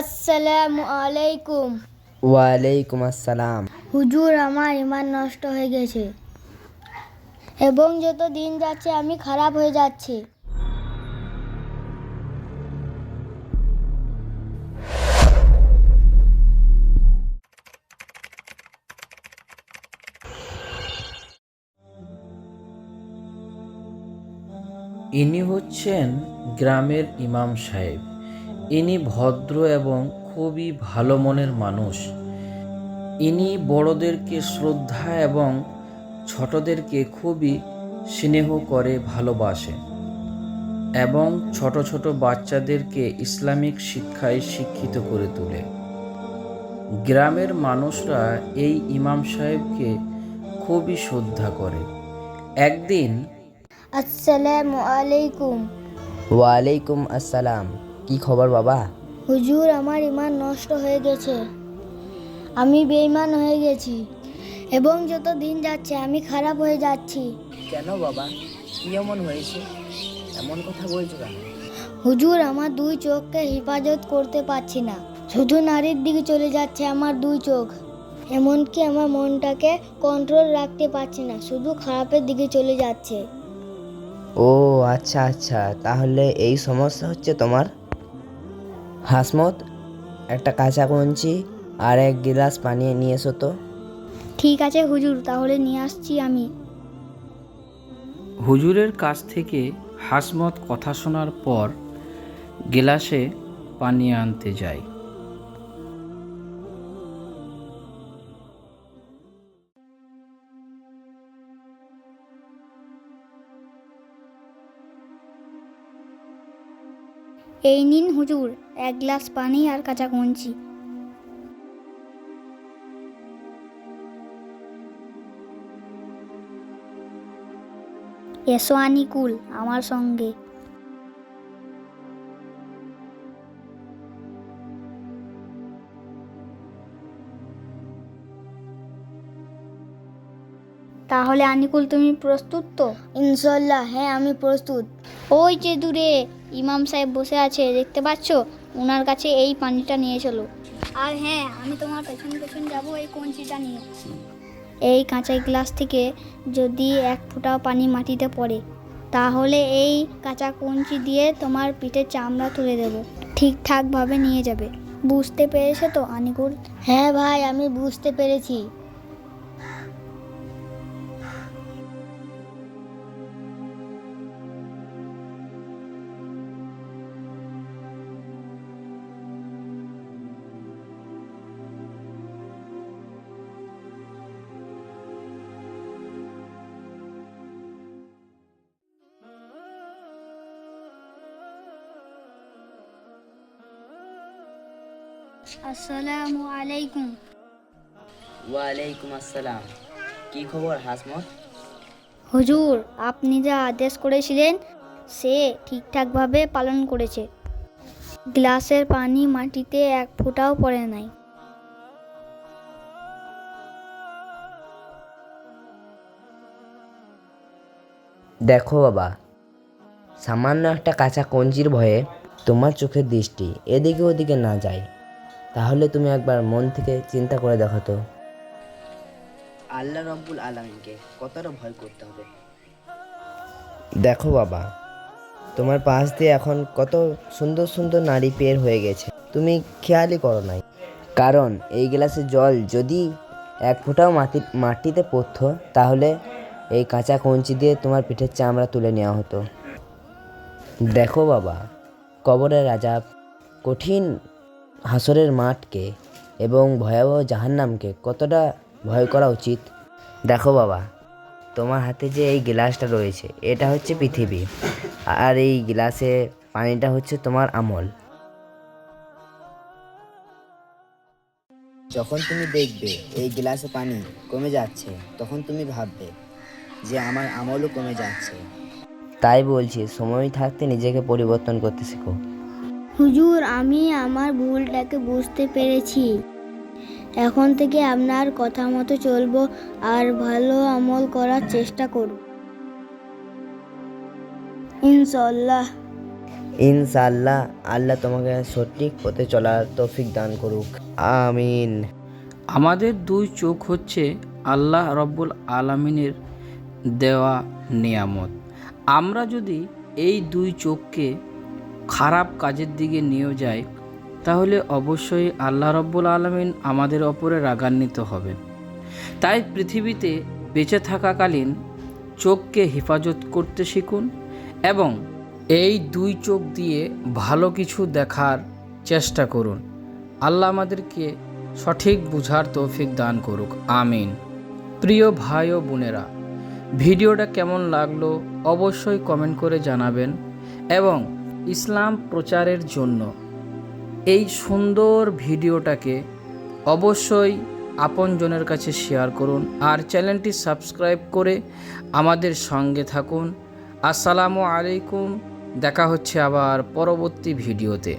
আসসালামু আলাইকুম। ওয়ালাইকুম আসসালাম। হুজুর আমার ইমান নষ্ট হয়ে গেছে। এবং যত দিন যাচ্ছে আমি খারাপ হয়ে যাচ্ছি। ইনি হচ্ছেন গ্রামের ইমাম সাহেব। ইনি ভদ্র এবং খুবই ভালো মনের মানুষ। ইনি বড়দেরকে শ্রদ্ধা এবং ছোটদেরকে খুবই স্নেহ করে ভালোবাসেন এবং ছোট ছোট বাচ্চাদেরকে ইসলামিক শিক্ষায় শিক্ষিত করে তোলে। গ্রামের মানুষরা এই ইমাম সাহেবকে খুবই শ্রদ্ধা করে। একদিন আসসালামু আলাইকুম। ওয়ালাইকুম আসসালাম। কি খবর বাবা? হুজুর আমার ইমান নষ্ট হয়ে গেছে। আমি বেঈমান হয়ে গেছি। এবং যত দিন যাচ্ছে আমি খারাপ হয়ে যাচ্ছি। কেন বাবা? কি এমন হয়েছে? এমন কথা বলছো কেন? হুজুর আমার দুই চোখকে হেফাজত করতে পারছি না। শুধু নারীর দিকে চলে যাচ্ছে আমার দুই চোখ। এমনকি আমার মনটাকে কন্ট্রোল রাখতে পারছি না শুধু খারাপের দিকে চলে যাচ্ছে। ও আচ্ছা আচ্ছা। তাহলে এই সমস্যা হচ্ছে তোমার? হাসমত একটা কাঁচা কঞ্চি আর এক গিলাস পানি নিয়ে এসো তো। ঠিক আছে হুজুর তাহলে নিয়ে আসছি আমি। হুজুরের কাছ থেকে হাসমত কথা শোনার পর গেলাসে পানি আনতে যায়। এই নিন হুজুর, এক গ্লাস পানি আর কাঁচা কঞ্চি। এসো আনিকুল আমার সঙ্গে। তাহলে আনিকুল তুমি প্রস্তুত তো? ইনশাল্লাহ হ্যাঁ আমি প্রস্তুত। ওই যে দূরে ইমাম সাহেব বসে আছে দেখতে পাচ্ছ? ওনার কাছে এই পানিটা নিয়ে চলো। আর হ্যাঁ আমি তোমার পেছন পেছন যাব এই কঞ্চিটা নিয়ে। এই কাঁচা গ্লাস থেকে যদি এক ফোঁটাও পানি মাটিতে পড়ে তাহলে এই কাঁচা কঞ্চি দিয়ে তোমার পিঠের চামড়া তুলে দেবো। ঠিকঠাকভাবে নিয়ে যাবে। বুঝতে পেরেছে তো আনিকুল? হ্যাঁ ভাই আমি বুঝতে পেরেছি। আসসালামু আলাইকুম ওয়ালাইকুম আসসালাম কি খবর হাসমত? হুজুর আপনি যা আদেশ করেছিলেন সে ঠিকঠাকভাবে পালন করেছে। গ্লাসের পানি মাটিতে এক ফোঁটাও পড়ে নাই। দেখো বাবা সামান্য একটা কাঁচা কঞ্চির ভয়ে তোমার চোখের দৃষ্টি এদিকে ওদিকে না যায়। তাহলে তুমি একবার মন থেকে চিন্তা করে দেখো তো। আল্লাহ রব্বুল আলমিনকে কতটা ভয় করতে হবে। দেখো বাবা তোমার পাশ দিয়ে এখন কত সুন্দর সুন্দর নারী পের হয়ে গেছে। তুমি খেয়ালই করো নাই। কারণ এই গ্লাসে জল যদি এক ফোঁটাও মাটি মাটিতে পড়তো তাহলে এই কাঁচা কঞ্চি দিয়ে তোমার পিঠের চামড়া তুলে নেওয়া হতো। দেখো বাবা কবরের রাজা কঠিন হাসরের মাঠকে এবং ভয়াবহ জাহান্নামকে কতটা ভয় করা উচিত? দেখো বাবা, তোমার হাতে যে এই গ্লাসটা রয়েছে, এটা হচ্ছে পৃথিবী। আর এই গ্লাসে পানিটা হচ্ছে তোমার আমল। যখন তুমি দেখবে এই গ্লাসে পানি কমে যাচ্ছে, তখন তুমি ভাববে যে আমার আমলও কমে যাচ্ছে। তাই বলছি, সময় থাকতে নিজেকে পরিবর্তন করতে শেখো। হুজুর আমি আমার ভুলটাকে বুঝতে পেরেছি। এখন থেকে আপনার কথা মতো চলবো আর ভালো আমল করার চেষ্টা করব। ইনশাল্লাহ ইনশাআল্লাহ আল্লাহ তোমাকে সঠিক পথে চলার তৌফিক দান করুক। আমিন। আমাদের দুই চোখ হচ্ছে আল্লাহ রব্বুল আলমিনের দেওয়া নিয়ামত। আমরা যদি এই দুই চোখকে খারাপ কাজের দিকে নিয়ে যাই তাহলে অবশ্যই আল্লাহ রব্বুল আলমিন আমাদের ওপরে রাগান্বিত হবেন। তাই পৃথিবীতে বেঁচে থাকাকালীন চোখকে হেফাজত করতে শিখুন এবং এই দুই চোখ দিয়ে ভালো কিছু দেখার চেষ্টা করুন। আল্লাহ আমাদেরকে সঠিক বুঝার তৌফিক দান করুক। আমিন। প্রিয় ভাই ও বোনেরা, ভিডিওটা কেমন লাগল অবশ্যই কমেন্ট করে জানাবেন এবং ইসলাম প্রচারের জন্য। এই সুন্দর ভিডিওটাকে অবশ্যই আপনজনের কাছে শেয়ার করুন আর চ্যানেলটি সাবস্ক্রাইব করে আমাদের সঙ্গে থাকুন। আসসালামু আলাইকুম, দেখা হচ্ছে আবার পরবর্তী ভিডিওতে।